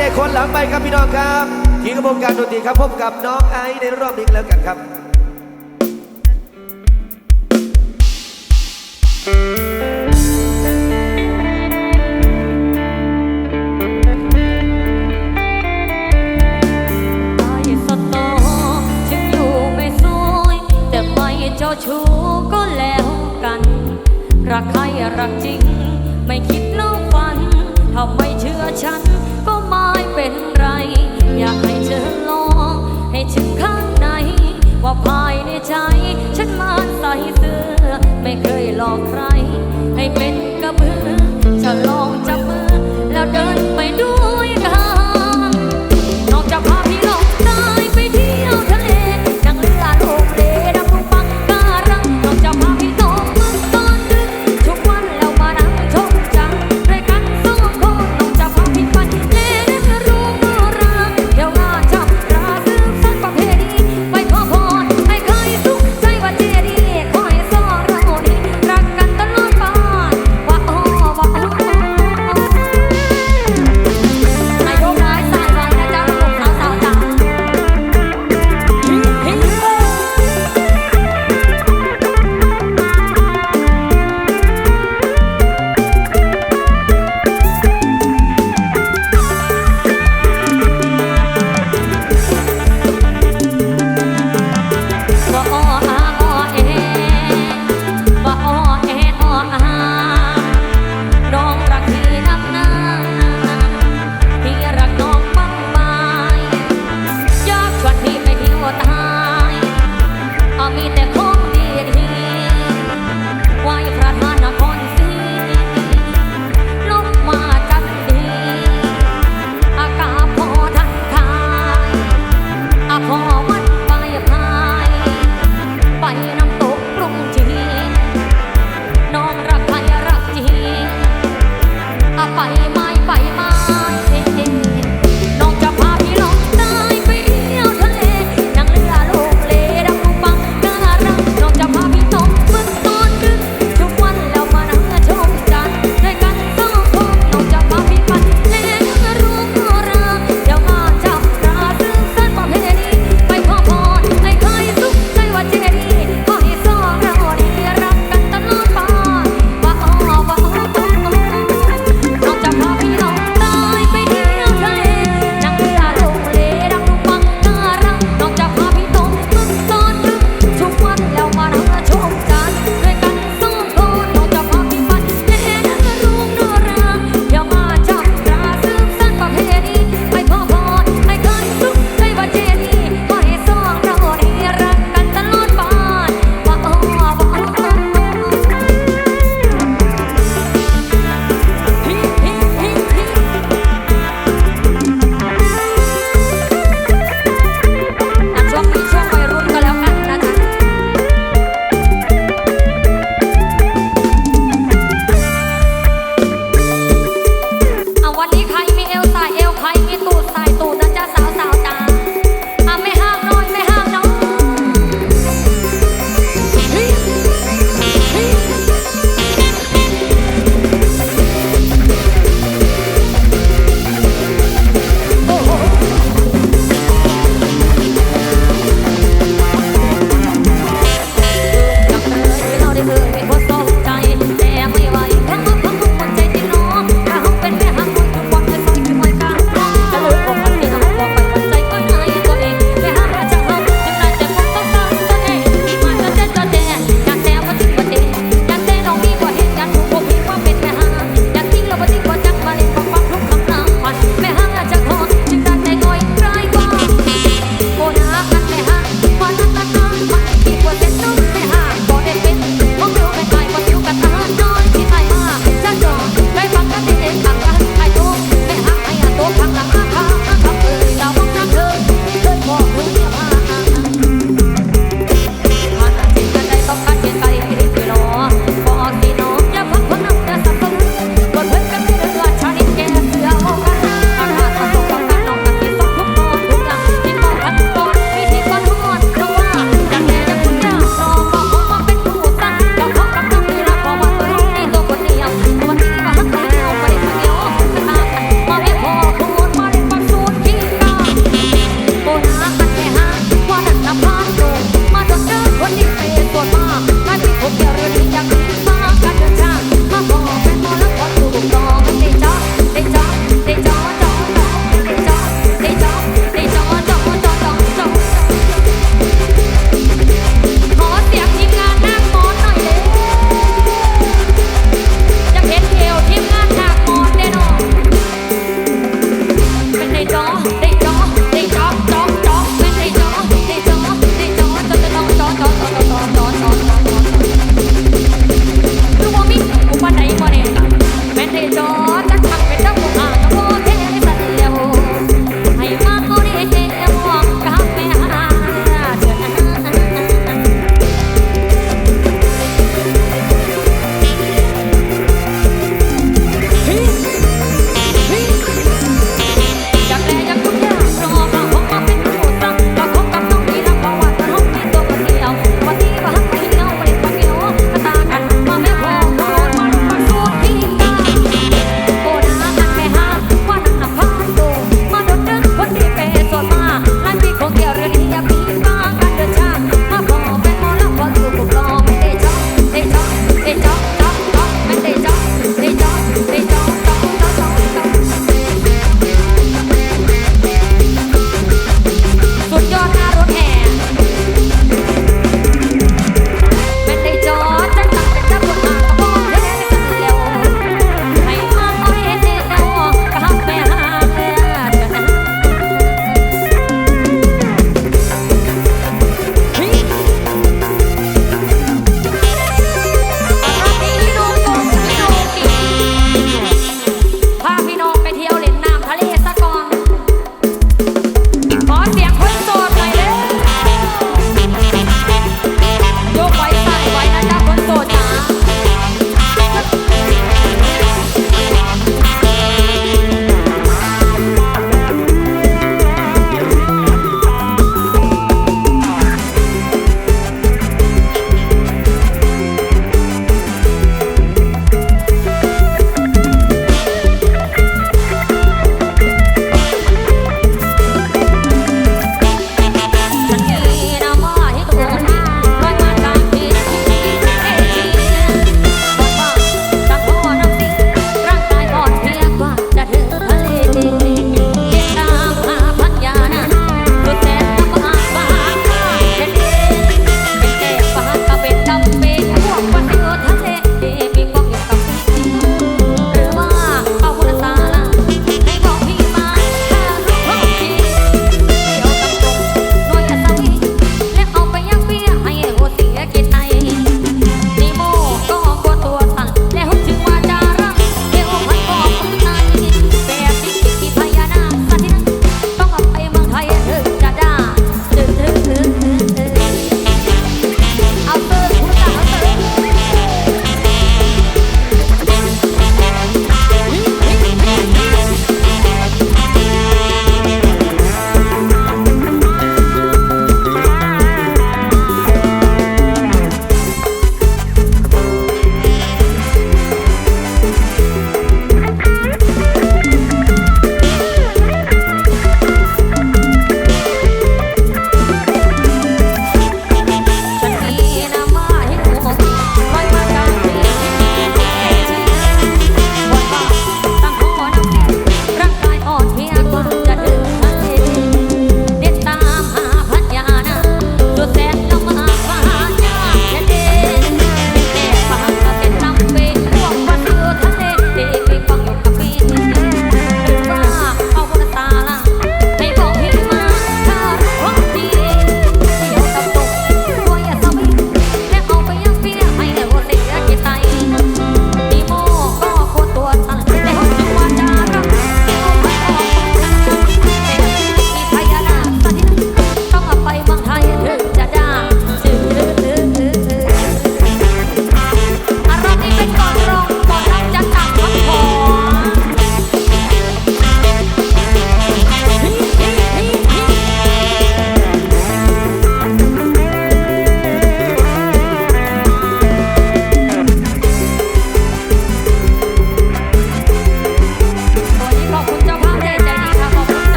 ในคนหลังไปครับพี่น้องครับทีกระบวนการดนตรีครับพบกับน้องไอซ์ในรอบนี้แล้วกันครับชูก็แล้วกัน รักใครรักจริง ไม่คิดนอกฝันทำไมเชื่อฉัน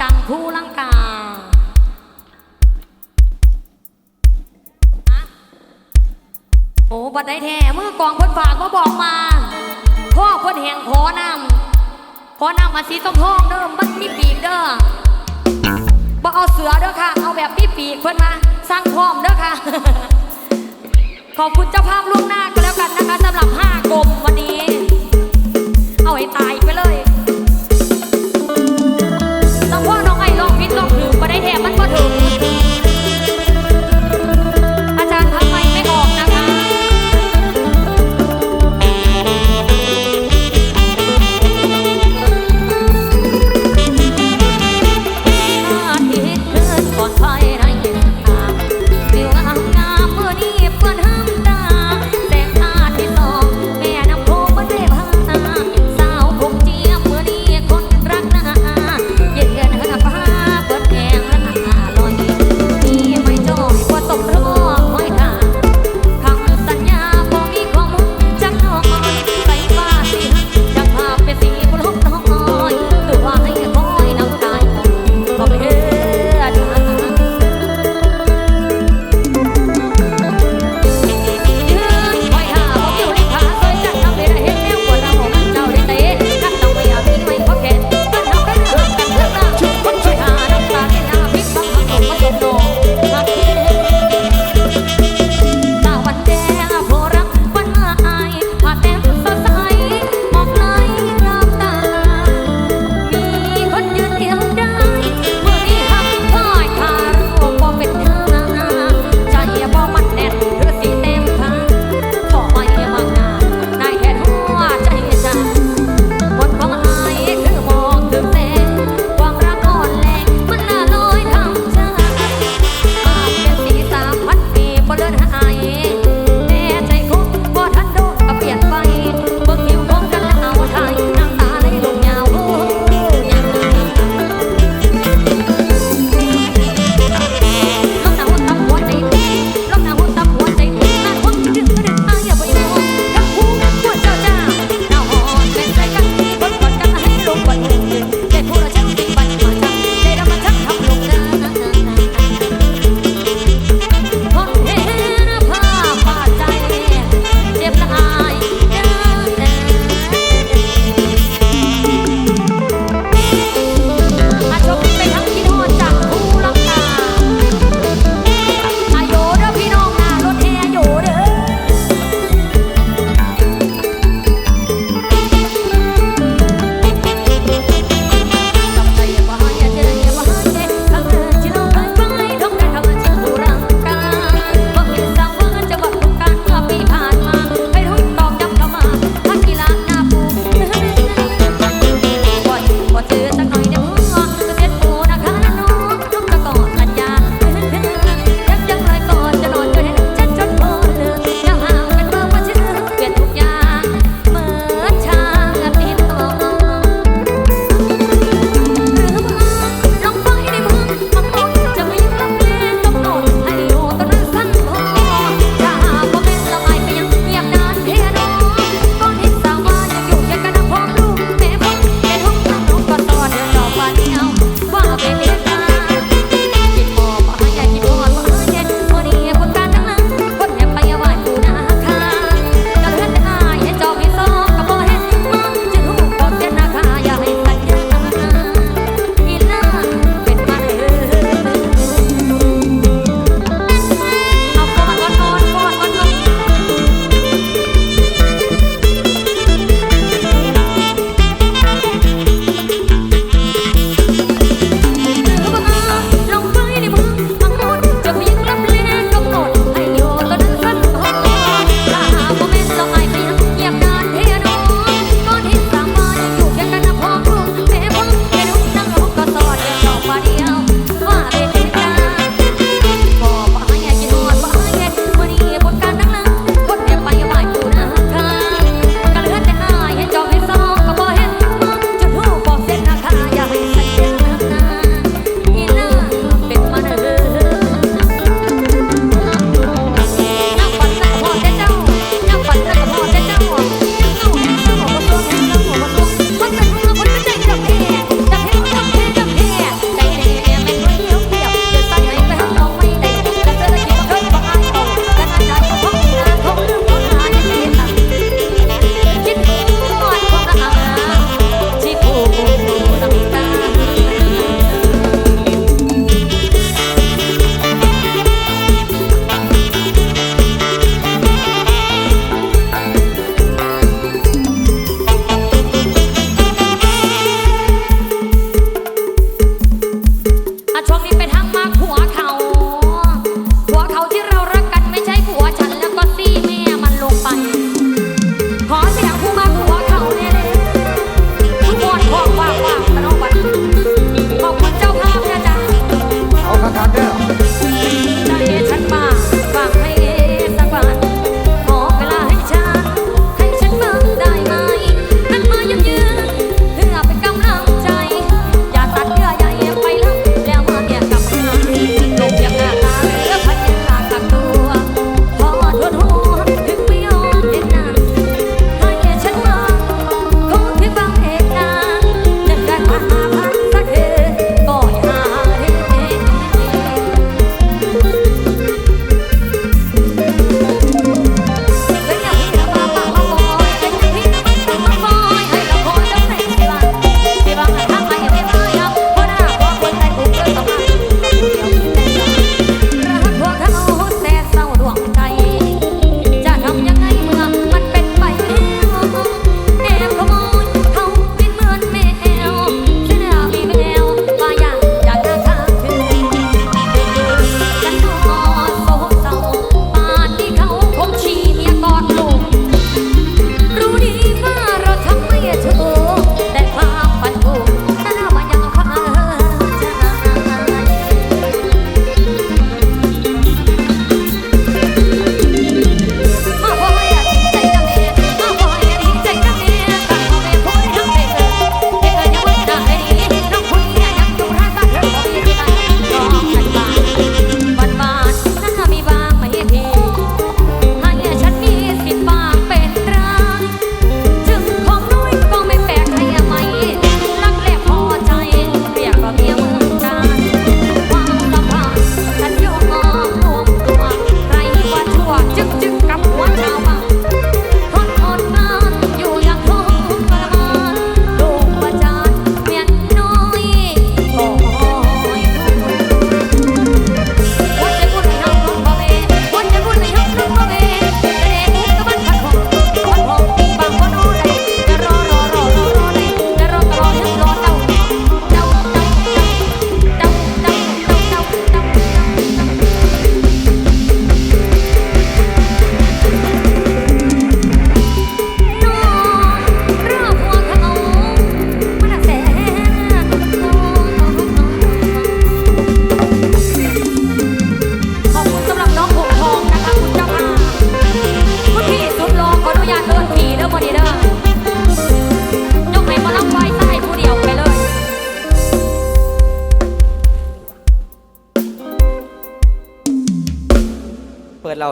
จังผู้ลังกาโอ้บัดได้แท้เมื่อกองพนฝากมาบอกมา พ่อเพ่นแหงขอนำขอนำมาสีส้มทองเด้อมันมีปีกเด้อบ่เอาเสือเด้อค่ะ เอาแบบมีปีกเพิ่นมาสร้างพร้อมเด้อค่ะ ขอบคุณเจ้าภาพล่วงหน้าก็แล้วกันนะคะสำหรับห้ากลมวันนี้ เอาให้ตายไปเลย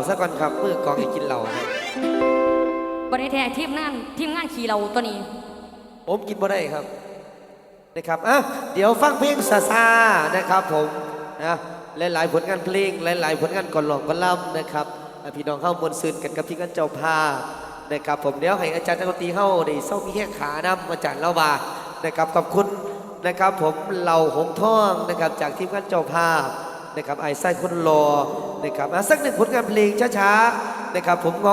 ซะก่อนครับมือกองให้กินเหล้าครับบริแท้ทีมงานทีมงานขี่เราตัวนี้ ผมกินบ่ได้ครับนะครับอะเดี๋ยวฟังเพลงซาซานะครับ ผมนะหลายๆผลงานเพลงหลายๆผลงานก่อนหลอกก่อนล่ำนะครับอะพี่น้องเข้ามวลซืนกันกับที่กันเจ้าภาพนะครับผมเดี๋ยวให้อาจารย์นักดนตรีเข้าได้เศร้ามีแค่ขานำอาจารย์เล่ามานะครับขอบคุณนะครับผมเหล่าหงส์ท่องนะครับจากทีมงานเจ้าภาพ นะครับไอ้ไส้คนรอนะครับอะสักหนึ่งผลงานเพลงช้าๆนะครับผมเงาะ